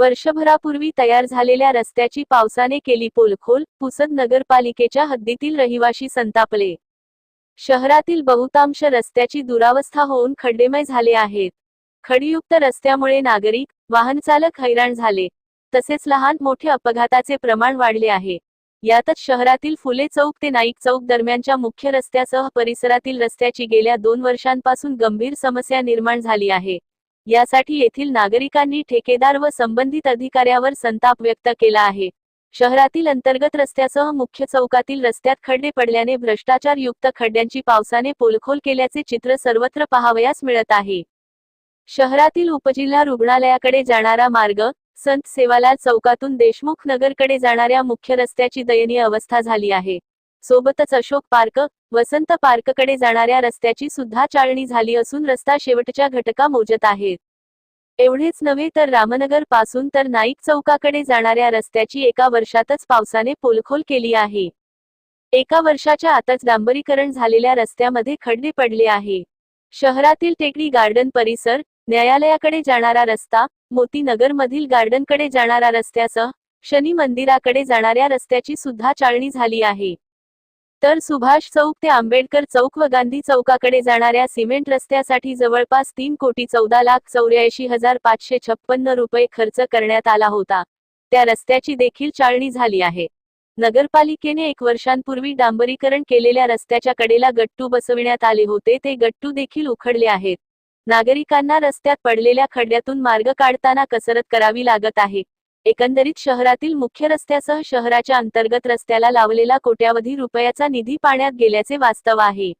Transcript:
वर्षभरापूर्वी तयार झालेल्या रस्त्याची पावसाने केली पोलखोल पुसद नगरपालिकेच्या हद्दीतील रहिवाशी संतापले. शहरातील बहुतांश रस्त्याची दुरावस्था होऊन खड्डेमय झाले आहेत. खडीयुक्त रस्त्यामुळे नागरिक वाहनचालक हैराण झाले. तसेच लहान मोठे अपघाताचे प्रमाण वाढले आहे. यातच शहरातील फुले चौक ते नाईक चौक दरम्यानच्या मुख्य रस्त्यासह परिसरातील रस्त्याची गेल्या दोन वर्षांपासून गंभीर समस्या निर्माण झाली आहे. यासाठी येथील नागरिकांनी ठेकेदार व संबंधित अधिकाऱ्यावर संताप व्यक्त केला आहे. शहरातील अंतर्गत रस्त्यासह मुख्य चौकातील रस्त्यात खड्डे पडल्याने भ्रष्टाचार युक्त खड्ड्यांची पावसाने पोलखोल केल्याचे चित्र सर्वत्र पाहावयास मिळत आहे. शहरातील उपजिल्हा रुग्णालयाकडे जाणारा मार्ग संत सेवालाल चौकातून देशमुख नगरकडे जाणाऱ्या मुख्य रस्त्याची दयनीय अवस्था झाली आहे. सोबतच अशोक पार्क वसंत पार्ककडे जाणाऱ्या रस्त्याची सुद्धा चाळणी झाली असून रस्ता शेवटच्या घटका मोजत आहेत. एवढेच नव्हे तर रामनगरपासून तर नाईक चौकाकडे जाणाऱ्या रस्त्याची एका वर्षातच पावसाने पोलखोल केली आहे. एका वर्षाच्या आतच डांबरीकरण झालेल्या रस्त्यामध्ये खड्डे पडले आहे. शहरातील टेकडी गार्डन परिसर न्यायालयाकडे जाणारा रस्ता मोतीनगरमधील गार्डनकडे जाणारा रस्त्यासह शनी मंदिराकडे जाणाऱ्या रस्त्याची सुद्धा चाळणी झाली आहे. तर सुभाष चौक ते आंबेडकर चौक व गांधी चौकाकडे जाणाऱ्या सिमेंट रस्त्यासाठी जवळपास तीन कोटी चौदा लाख चौऱ्याऐंशी हजार पाचशे छप्पन्न रुपये खर्च करण्यात आला होता. त्या रस्त्याची देखील चाळणी झाली आहे. नगरपालिकेने एक वर्षांपूर्वी डांबरीकरण केलेल्या रस्त्याच्या कडेला गट्टू बसविण्यात आले होते. ते गट्टू देखील उखडले आहेत. नागरिकांना रस्त्यात पडलेल्या खड्ड्यातून मार्ग काढताना कसरत करावी लागत आहे. एकंदरीत शहरातील मुख्य रस्त्यासह शहराच्या अंतर्गत रस्त्याला लावलेला कोट्यावधी रुपयाचा निधी पाण्यात गेल्याचे वास्तव आहे.